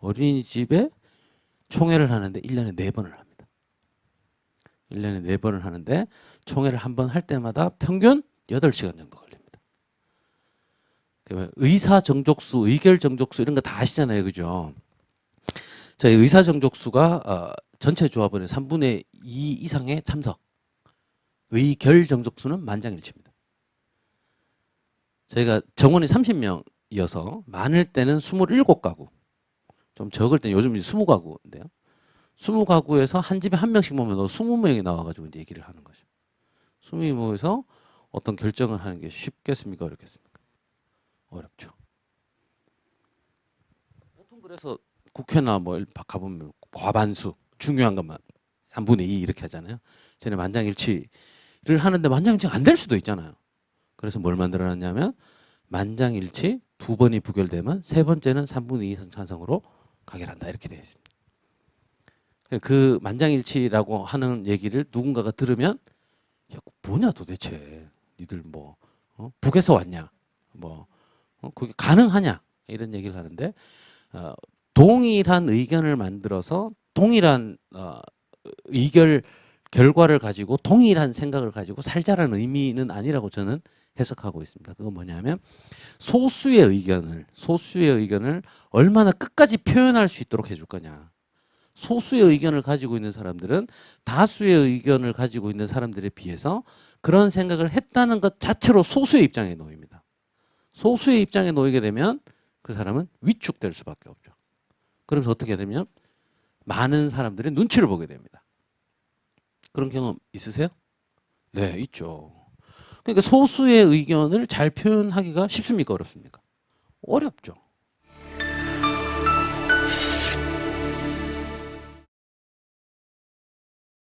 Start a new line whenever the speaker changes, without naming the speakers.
어린이집에 총회를 하는데 1년에 4번을 합니다. 1년에 4번을 하는데 총회를 한 번 할 때마다 평균 8시간 정도 걸립니다. 그 의사 정족수, 의결 정족수 이런 거 다 아시잖아요. 그죠? 저희 의사 정족수가 어, 전체 조합원의 3분의 2 이상의 참석. 의결 정족수는 만장일치입니다. 저희가 정원이 30명이어서 많을 때는 27가구, 좀 적을 때는 요즘 20가구인데요. 20가구에서 한 집에 한 명씩 모면 20명이 나와가지고 이제 얘기를 하는 거죠. 20명이 모여서 어떤 결정을 하는 게 쉽겠습니까? 어렵겠습니까? 어렵죠. 보통 그래서 국회나 뭐 일- 가보면 과반수 중요한 것만 3분의 2 이렇게 하잖아요. 전에 만장일치를 하는데 만장일치 안될 수도 있잖아요. 그래서 뭘 만들어놨냐면 만장일치 두 번이 부결되면 세 번째는 3분의 2 이상 찬성으로 가결한다 이렇게 되어 있습니다. 그 만장일치라고 하는 얘기를 누군가가 들으면 야, 뭐냐 도대체 니들 뭐 어? 북에서 왔냐 뭐 어? 그게 가능하냐 이런 얘기를 하는데 어, 동일한 의견을 만들어서 동일한 어, 의결 결과를 가지고 동일한 생각을 가지고 살자라는 의미는 아니라고 저는 해석하고 있습니다. 그건 뭐냐면 소수의 의견을 소수의 의견을 얼마나 끝까지 표현할 수 있도록 해줄 거냐. 소수의 의견을 가지고 있는 사람들은 다수의 의견을 가지고 있는 사람들에 비해서 그런 생각을 했다는 것 자체로 소수의 입장에 놓입니다. 소수의 입장에 놓이게 되면 그 사람은 위축될 수밖에 없죠. 그러면서 어떻게 되면 많은 사람들의 눈치를 보게 됩니다. 그런 경험 있으세요? 네, 있죠. 그러니까 소수의 의견을 잘 표현하기가 쉽습니까? 어렵습니까? 어렵죠.